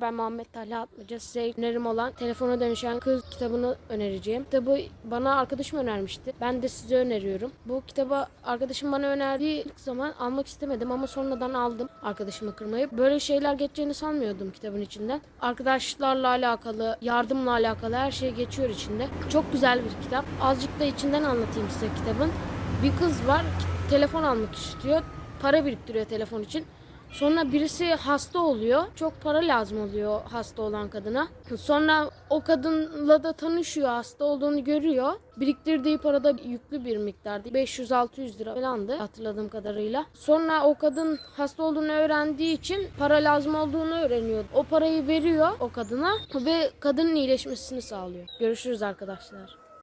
Ben Muhammed Talha Atmaca. Size önerim olan Telefona Dönüşen Kız kitabını önereceğim. Kitabı bana arkadaşım önermişti. Ben de size öneriyorum. Bu kitabı arkadaşım bana önerdiği ilk zaman almak istemedim ama sonradan aldım arkadaşımı kırmayıp. Böyle şeyler geçeceğini sanmıyordum kitabın içinden. Arkadaşlarla alakalı, yardımla alakalı her şey geçiyor içinde. Çok güzel bir kitap. Azıcık da içinden anlatayım size kitabın. Bir kız var, telefon almak istiyor. Para biriktiriyor telefon için. Sonra birisi hasta oluyor. Çok para lazım oluyor hasta olan kadına. Sonra o kadınla da tanışıyor. Hasta olduğunu görüyor. Biriktirdiği parada yüklü bir miktardı. 500-600 lira falandı hatırladığım kadarıyla. Sonra o kadın hasta olduğunu öğrendiği için para lazım olduğunu öğreniyor. O parayı veriyor o kadına ve kadının iyileşmesini sağlıyor. Görüşürüz arkadaşlar.